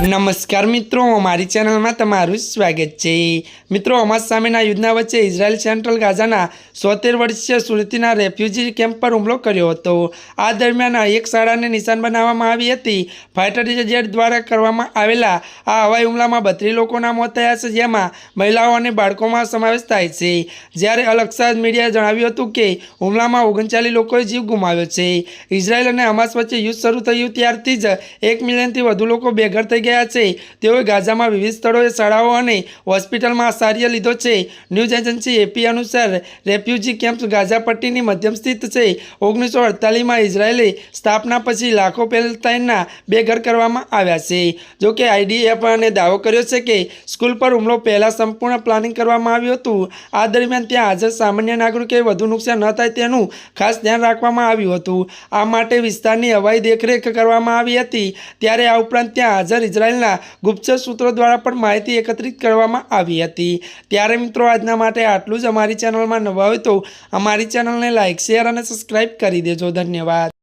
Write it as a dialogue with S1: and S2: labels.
S1: નમસ્કાર મિત્રો, મારી ચેનલમાં તમારું સ્વાગત છે. મિત્રો, હમાસ સામેના યુદ્ધના વચ્ચે ઇઝરાયલ સેન્ટ્રલ ગાઝાના સોતેર વર્ષીય સુરતીના રેફ્યુજી કેમ્પ પર હુમલો કર્યો હતો. આ દરમિયાન એક શાળાને નિશાન બનાવવામાં આવી હતી. ફાઇટર જેટ દ્વારા કરવામાં આવેલા આ હવાઈ હુમલામાં બત્રીસ લોકોના મોત થયા છે, જેમાં મહિલાઓ અને બાળકોમાં સમાવેશ થાય છે. જ્યારે અલક્ષાદ મીડિયાએ જણાવ્યું હતું કે હુમલામાં ઓગણચાલીસ લોકોએ જીવ ગુમાવ્યો છે. ઇઝરાયલ અને હમાસ વચ્ચે યુદ્ધ શરૂ થયું ત્યારથી જ એક મિલિયનથી વધુ લોકો બેઘર થઈ ગયા છે. તેઓએ ગાઝામાં વિવિધ સ્થળોએ શાળાઓ અને હોસ્પિટલમાં આશ્રય લીધો છે. ન્યૂઝ એજન્સી એપી અનુસાર રેફ્યુજી કેમ્પ ગાઝા મધ્યમ સ્થિત છે. ઓગણીસો અડતાલીસમાં ઇઝરાયેલે સ્થાપના પછી લાખો પેલેસ્ટાઇનના બેઘર કરવામાં આવ્યા છે. જોકે આઈડીએફ અને દાવો કર્યો છે કે સ્કૂલ પર હુમલો પહેલાં સંપૂર્ણ પ્લાનિંગ કરવામાં આવ્યું હતું. આ દરમિયાન ત્યાં હાજર સામાન્ય નાગરિકોએ વધુ નુકસાન ન થાય તેનું ખાસ ધ્યાન રાખવામાં આવ્યું હતું. આ માટે વિસ્તારની હવાઈ દેખરેખ કરવામાં આવી હતી. ત્યારે આ ઉપરાંત ત્યાં હાજર ઇઝરાયલના ગુપ્તચર સૂત્રો દ્વારા પણ માહિતી એકત્રિત કરવામાં આવી હતી. ત્યારે મિત્રો, આજના માટે આટલું જ. અમારી ચેનલમાં નવા હોય તો અમારી ચેનલને લાઇક શેર અને સબસ્ક્રાઈબ કરી દેજો. ધન્યવાદ.